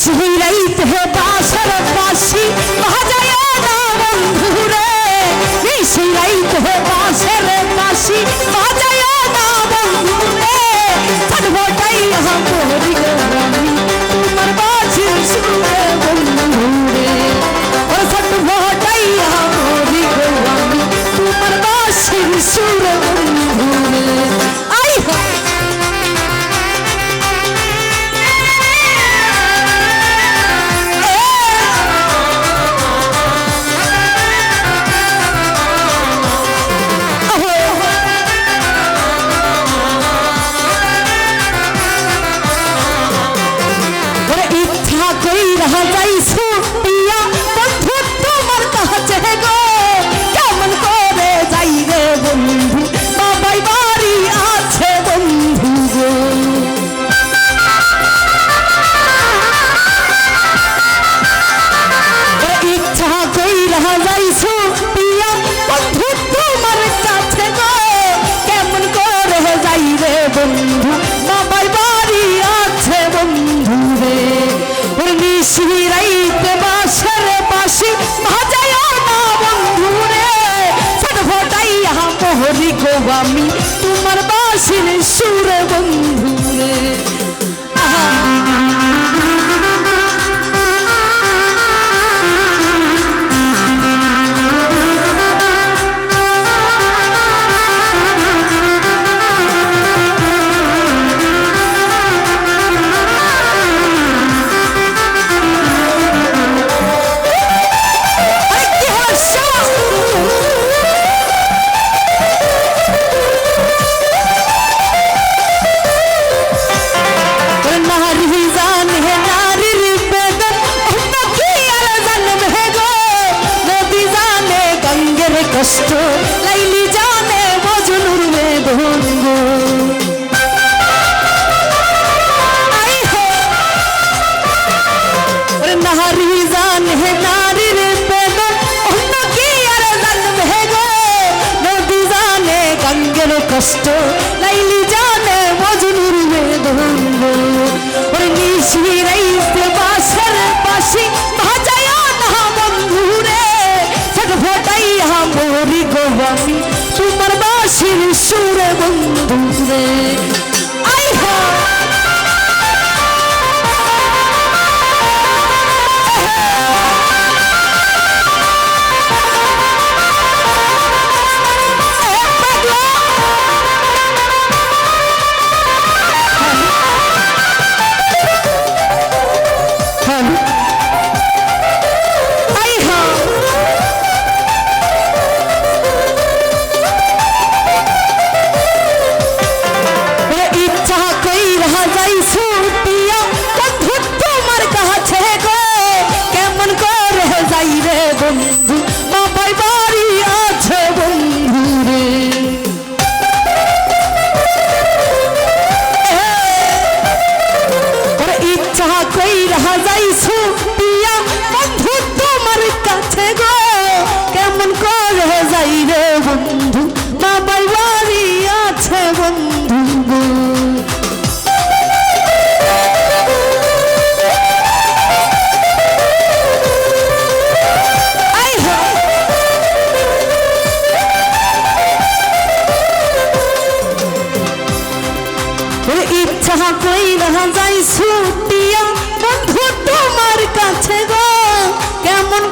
su vida जहाँ जाए কষ্ট। লাইলি জানে মজনুর বেদঙ্গ নারী জানে নারীর বেদন অন্য কি আর জানবে গো? নদী জানে গঙ্গের কষ্ট। সাহা কই রাহা যাই ছুটিয়া বন্ধু তোমার কাছে গো কেমন